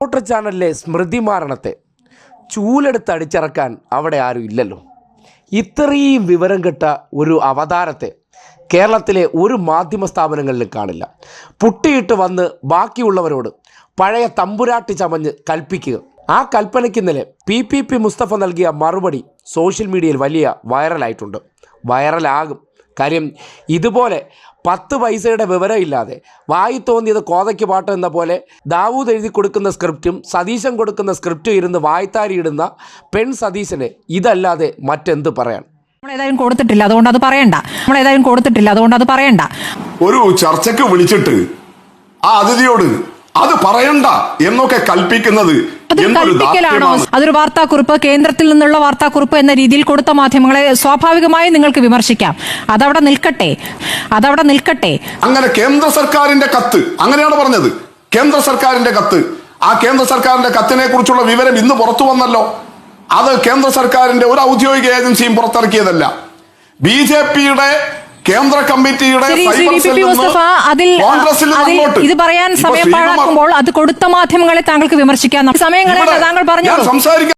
Reporter ചാനലിലെ സ്മൃതി മാരണത്തെ ചൂലെടുത്ത് അടിച്ചിറക്കാൻ അവിടെ ആരും ഇല്ലല്ലോ. ഇത്രയും വിവരം കെട്ട ഒരു അവതാരത്തെ കേരളത്തിലെ ഒരു മാധ്യമ സ്ഥാപനങ്ങളിലും കാണില്ല. പുട്ടിയിട്ട് വന്ന് ബാക്കിയുള്ളവരോട് പഴയ തമ്പുരാട്ടി ചമഞ്ഞ് കൽപ്പിക്കുക. ആ കൽപ്പനയ്ക്ക് ഇന്നലെ പി പി പി മുസ്തഫ നൽകിയ മറുപടി സോഷ്യൽ മീഡിയയിൽ വലിയ വൈറലായിട്ടുണ്ട്. വൈറലാകും. കാര്യം ഇതുപോലെ പത്ത് പൈസയുടെ വിവരം ഇല്ലാതെ വായി തോന്നിയത് കോതയ്ക്ക് പാട്ട് എന്ന പോലെ ദാവൂദ് എഴുതി കൊടുക്കുന്ന സ്ക്രിപ്റ്റും സതീശൻ കൊടുക്കുന്ന സ്ക്രിപ്റ്റും ഇരുന്ന് വായ്ത്താരിയിടുന്ന പെൺ സതീശനെ ഇതല്ലാതെ മറ്റെന്ത് പറയാൻ? നമ്മൾ ഏതായാലും കൊടുത്തിട്ടില്ല അതുകൊണ്ട് അത് പറയണ്ട. നമ്മൾ ഏതായാലും കൊടുത്തിട്ടില്ല അതുകൊണ്ട് അത് പറയണ്ട. ഒരു ചർച്ചയ്ക്ക് വിളിച്ചിട്ട് ആ അതിഥിയോട് അത് പറയണ്ട എന്നൊക്കെ കൽപ്പിക്കുന്നത് കൽപ്പിക്കലാണോ? അതൊരു വാർത്താക്കുറിപ്പ് കേന്ദ്രത്തിൽ നിന്നുള്ള വാർത്താക്കുറിപ്പ് എന്ന രീതിയിൽ കൊടുത്ത മാധ്യമങ്ങളെ സ്വാഭാവികമായി നിങ്ങൾക്ക് വിമർശിക്കാം. അതവിടെ നിൽക്കട്ടെ. അതവിടെ നിൽക്കട്ടെ. അങ്ങനെ കേന്ദ്ര സർക്കാരിന്റെ കത്ത് അങ്ങനെയാണ് പറഞ്ഞത്. കേന്ദ്ര സർക്കാരിന്റെ കത്ത്. ആ കേന്ദ്ര സർക്കാരിന്റെ കത്തിനെ കുറിച്ചുള്ള വിവരം ഇന്ന് പുറത്തു വന്നല്ലോ. അത് കേന്ദ്ര സർക്കാരിന്റെ ഒരു ഔദ്യോഗിക ഏജൻസിയും പുറത്തിറക്കിയതല്ല. ബി ജെ പിയുടെ കേന്ദ്ര കമ്മിറ്റിയുടെ അതിൽ ഇത് പറയാൻ സമയം പാഴാക്കുമ്പോൾ അത് കൊടുത്ത മാധ്യമങ്ങളെ താങ്കൾക്ക് വിമർശിക്കാൻ സമയങ്ങളെ താങ്കൾ പറഞ്ഞു. സംസാരിക്കാൻ